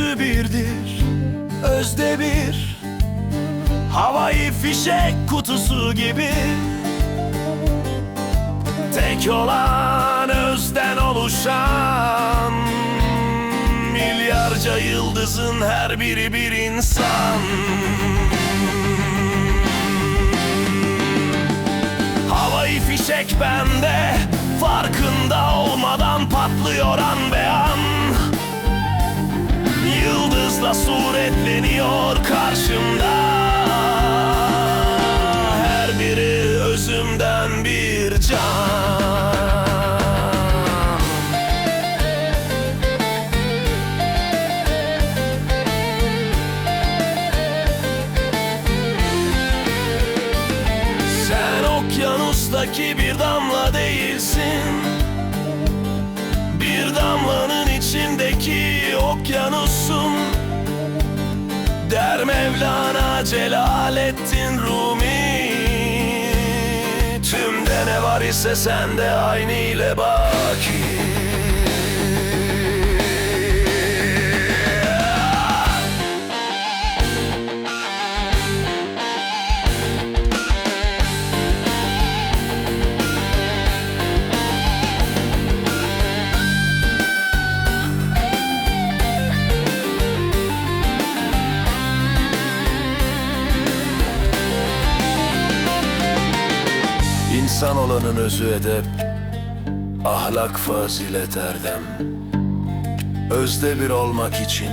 özü birdir Özde bir. Havai fişek kutusu gibi. Tek olan özden oluşan Milyarca yıldızın her biri bir insan. Havai fişek bende Farkında olmadan patlıyor an be. Yıldızla suretleniyor karşımda. Her biri özümden bir can. Okyanustaki bir damla değilsin. Bir damlanın Der Mevlana Celaleddin Rumi. Tümde ne var ise sende aynı ile baki İnsan olanın özü edep Ahlak fazilet erdem Özde bir olmak için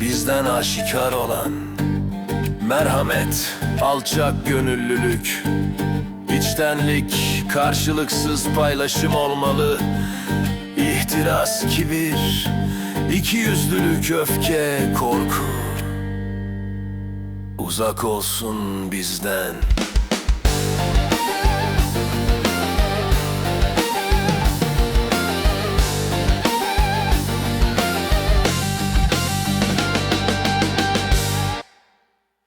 Bizden aşikar olan Merhamet, alçak gönüllülük içtenlik, karşılıksız paylaşım olmalı. İhtiras, kibir iki yüzlülük, öfke, korku. Uzak olsun bizden